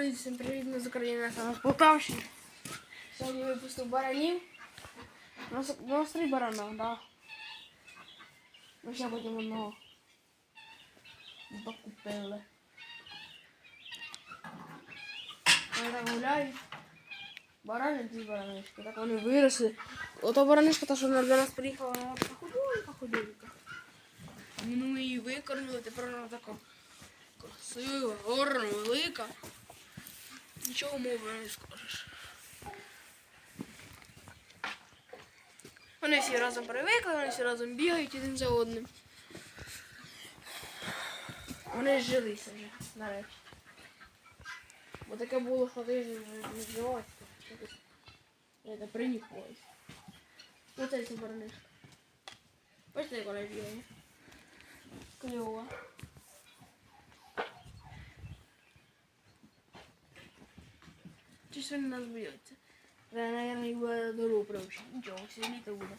Друзі, всім привіт, ми з України, саме з Полтавщини. Сьогодні випустив баранів. У нас, три барана, да. Ми ще потім одного докупили. Вони так гуляють. Барани, дві баранишки. Так вони виросли. Ото баранишка, та, що вона до нас приїхала, вона така худенька, худенька. Ну, ми її викормили, тепер вона така красива, велика. Нічого мови не скажеш. Вони всі разом привикли, вони всі разом бігають один за одним. Вони зжилися вже нарешті. Бо таке було, що ти не зжилася. Це принюхалось. Оце баранишка. Бачите, як вона бігає? Кльово. Щось вони нас бояться. Треба, наверное, їх буде дорогу привчити. Нічого, все літо буде.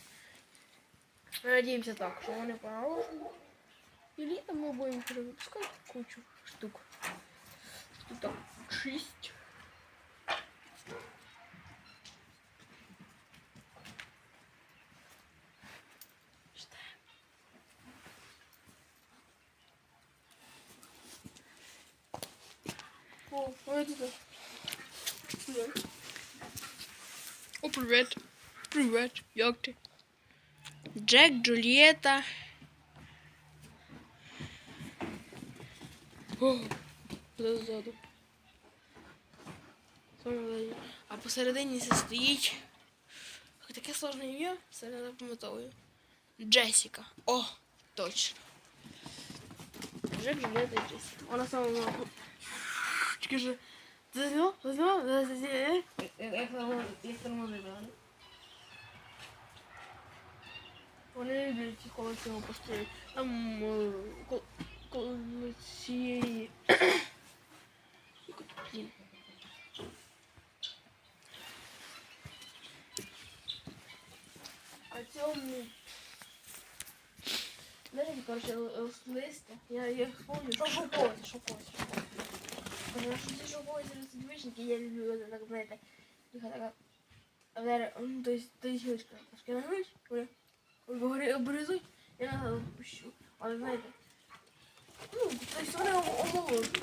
Ми надіємося так, що вони поналожені. І літом ми будемо перевипускати кучу штук. Тут так шість. Читаємо. О, ой, тут. Привет. О, привет. Привет. Як ти? Джек, Джульєта. О, ззаду. А посередині це стоїть. Таке сложне ім'я, це не запам'ятовую. Джесіка. О, точно. Джек, Джульєта Джесіка. Вона сама Тільки ж. Зазнав? Зазнав? Як як тормозити, але? Вони люблять коло цього постоять. Там кол- коло цієї. Блін. А цьому. Знаєте, коротше, л- листи. Я, я вспомню, що шовковці, шовковці, шовковці. Потому що ці шовковці розсадвичники, я люблю, це так, а зараз, ну, то есть, то есть, нагнуть, вони обгори- обрізуть, і назад пущу. Але, знаєте, ну, то есть, вони ом- омолоджують.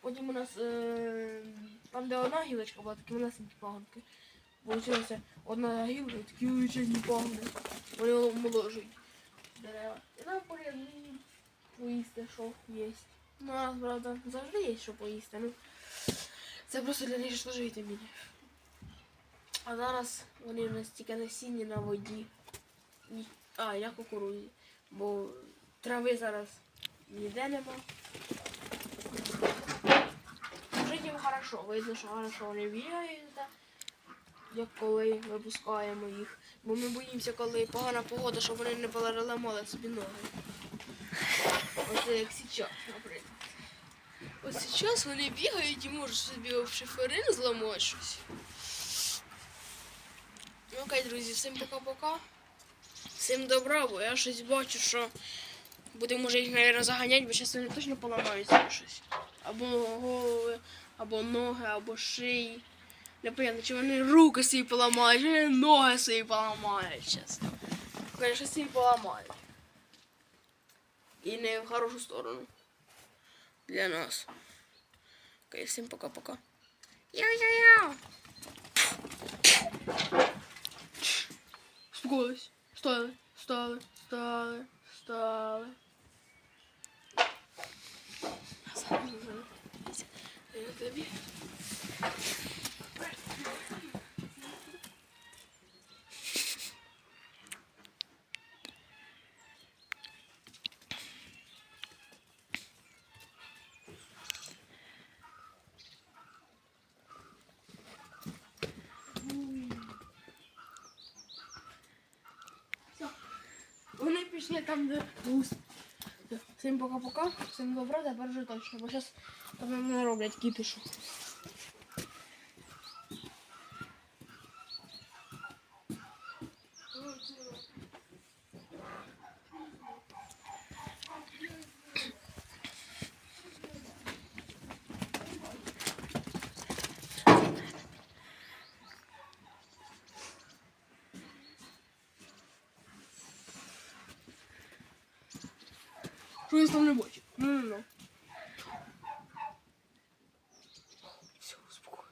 Потім у нас, е, там, де одна гілочка була, такі малесенькі пагонки. Получилося одна гілка, такі величезні пагони. Вони омоложують дерева. І нам полезно поїсти, що є. Ну, нас, правда, завжди є що поїсти. Ну, це просто для них що вітамінів. А зараз вони в нас тільки насіння на воді. А, я кукурузі. Бо трави зараз ніде нема. Жить їм хорошо, видно, що хорошо вони бігають, як коли випускаємо їх. Бо ми боїмося, коли погана погода, щоб вони не переламали собі ноги. Оце як зараз, наприклад. Ось зараз вони бігають і можуть собі в шиферин зламати щось. Ну окей, друзі, всім пока-пока. Всім добра, бо я щось бачу, що будемо може їх, мабуть, заганяти, бо зараз вони точно поламаються щось. Або голови, або ноги, або шиї. Непонятно, чи вони руки собі поламають, чи вони ноги собі поламають зараз. Конечно, собі поламають. І не в хорошу сторону. Для нас. Окей, всім пока-пока. Яу-яу-яу! Спокоїлись. Стали, стали, стали, стали. Зараз вже. Я тобі. Все. Вони там, де гусь. Пока-пока, всім добра, тепер вже точно, бо зараз там не роблять кіпішу. Що я там не бачу? Ну, ну, ну. Все, успокоюсь.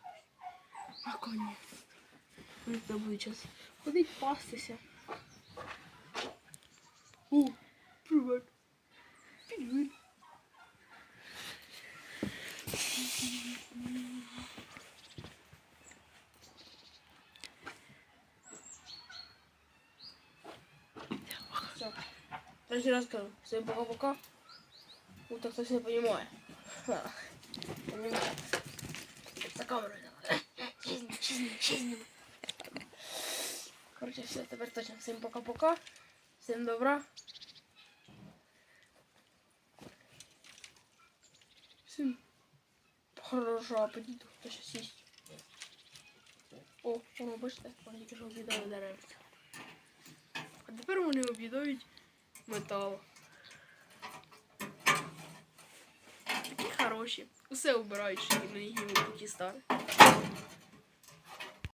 Наконец. Вони туди будуть час ходить пастися. О, привет. Привет. Все. Третий раз скажу. Всем пока-пока. Вот так кто не понимает. Ха. Понимаю. За камерой давай. Чизни, чизни, чизни. Короче, все, тепер точно. Всім пока-пока. Всім добра. Всім хорошого апетиту. Хто ще сість. О, воно бачите, вони тільки що обідали дерева. А тепер вони обідають метал. Такі хороші. Усе вбирають, що на їх поки стане.